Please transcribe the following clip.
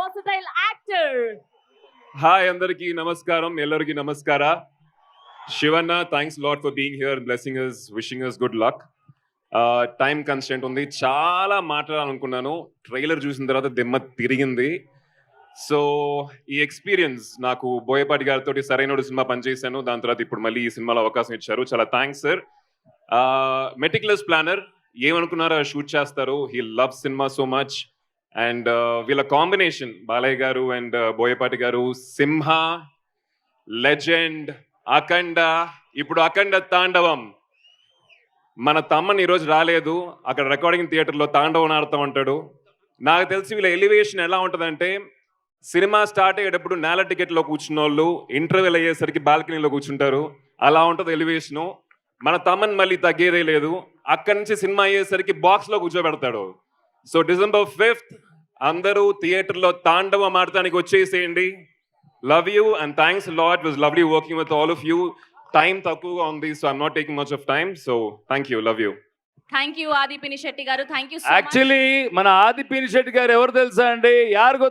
Versatile actor hi అందరికీ నమస్కారం ఎల్లరికి నమస్కార. Shivanna thanks lot for being here blessing is wishing is good luck time constant ఉంది. చాలా మాట్లాడాలనుకున్నాను. ట్రైలర్ చూసిన తర్వాత దిమ్మ తిరిగింది. సో ఈ ఎక్స్పీరియన్స్ నాకు బోయపాటి గారితో సరైన సినిమా పనిచేశాను. దాని తర్వాత ఇప్పుడు మళ్ళీ ఈ సినిమాలో అవకాశం ఇచ్చారు. చాలా థ్యాంక్స్ సార్ మెటిక్యులస్ ప్లానర్ ఏమనుకున్నారో షూట్ చేస్తారు. He love cinema so much and వీళ్ళ కాంబినేషన్ బాలయ్య గారు అండ్ బోయపాటి గారు సింహ లెజెండ్ అఖండ ఇప్పుడు అఖండ తాండవం. మన తమ్మని ఈరోజు రాలేదు అక్కడ రికార్డింగ్ థియేటర్లో తాండవం ఆడుతూ ఉంటాడు. నాకు తెలిసి వీళ్ళ ఎలివేషన్ ఎలా ఉంటుందంటే సినిమా స్టార్ట్ అయ్యేటప్పుడు నేల టికెట్లో కూర్చున్న వాళ్ళు ఇంటర్వెల్ అయ్యేసరికి బాల్కనీలో కూర్చుంటారు. అలా ఉంటుంది ఎలివేషను మన తమ్మని మళ్ళీ తగ్గేదే లేదు. అక్కడి నుంచి సినిమా అయ్యేసరికి బాక్స్లో కూర్చోబెడతాడు. సో డిసెంబర్ ఫిఫ్త్ అందరూ థియేటర్లో తాండవం ఆడటానికి వచ్చేసేయండి. Love you and thanks lot was lovely working with all of you time తక్కువగా ఉంది so I'm not taking much of time so thank you love you Thank you, Adi Pinisetti garu. Thank you so much. Actually మన ఆది పినిశెట్టి గారు ఎవరు తెలుసా అండి? యారు